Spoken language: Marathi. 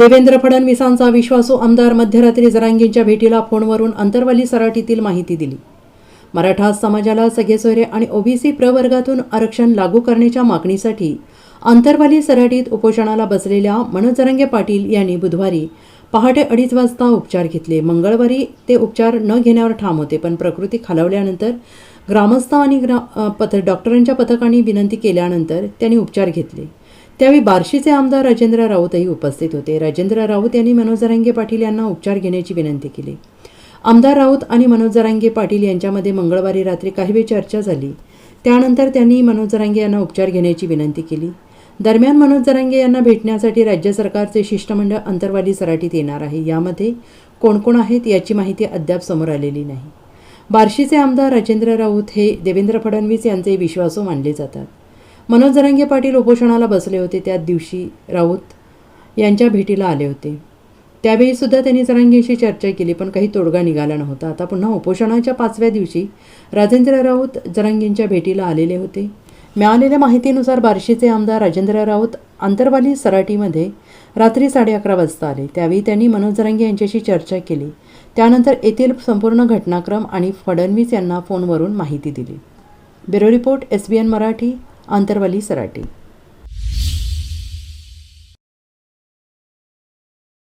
देवेंद्र फडणवीसांचा विश्वासू आमदार मध्यरात्री जरांगींच्या भेटीला फोनवरून अंतरवाली सराटीतील माहिती दिली. मराठा समाजाला सगळेसोयरे आणि ओबीसी प्रवर्गातून आरक्षण लागू करण्याच्या मागणीसाठी अंतरवाली सराटीत उपोषणाला बसलेल्या मनजरंगे पाटील यांनी बुधवारी पहाटे अडीच वाजता उपचार घेतले. मंगळवारी ते उपचार न घेण्यावर ठाम होते पण प्रकृती खालावल्यानंतर ग्रामस्थ आणि ग्रा पथ डॉक्टरांच्या पथकाने विनंती केल्यानंतर त्यांनी उपचार घेतले. त्यावेळी बार्शीचे आमदार राजेंद्र राऊतही उपस्थित होते. राजेंद्र राऊत यांनी मनोज जरांगे पाटील यांना उपचार घेण्याची विनंती केली. आमदार राऊत आणि मनोज जरांगे पाटील यांच्यामध्ये मंगळवारी रात्री काही वेळ चर्चा झाली. त्यानंतर त्यांनी मनोज जरांगे यांना उपचार घेण्याची विनंती केली. दरम्यान मनोज जरांगे यांना भेटण्यासाठी राज्य सरकारचे शिष्टमंडळ अंतरवाली सराटीत येणार आहे. यामध्ये कोण कोण आहेत याची माहिती अद्याप समोर आलेली नाही. बार्शीचे आमदार राजेंद्र राऊत हे देवेंद्र फडणवीस यांचे विश्वासू मानले जातात. मनोज जरांगे पाटील उपोषणाला बसले होते त्या दिवशी राऊत यांच्या भेटीला आले होते. त्यावेळी सुद्धा त्यांनी जरांगेशी चर्चा केली पण काही तोडगा निघाला नव्हता. आता पुन्हा उपोषणाच्या पाचव्या दिवशी राजेंद्र राऊत जरांगेंच्या भेटीला आलेले होते. मिळालेल्या माहितीनुसार बार्शीचे आमदार राजेंद्र राऊत आंतरवाली सराटीमध्ये रात्री साडे अकरा वाजता आले. त्यावेळी त्यांनी मनोज जरांगे यांच्याशी चर्चा केली. त्यानंतर येथील संपूर्ण घटनाक्रम आणि फडणवीस यांना फोनवरून माहिती दिली. Bureau report S B N Marathi Antarwali Sarati.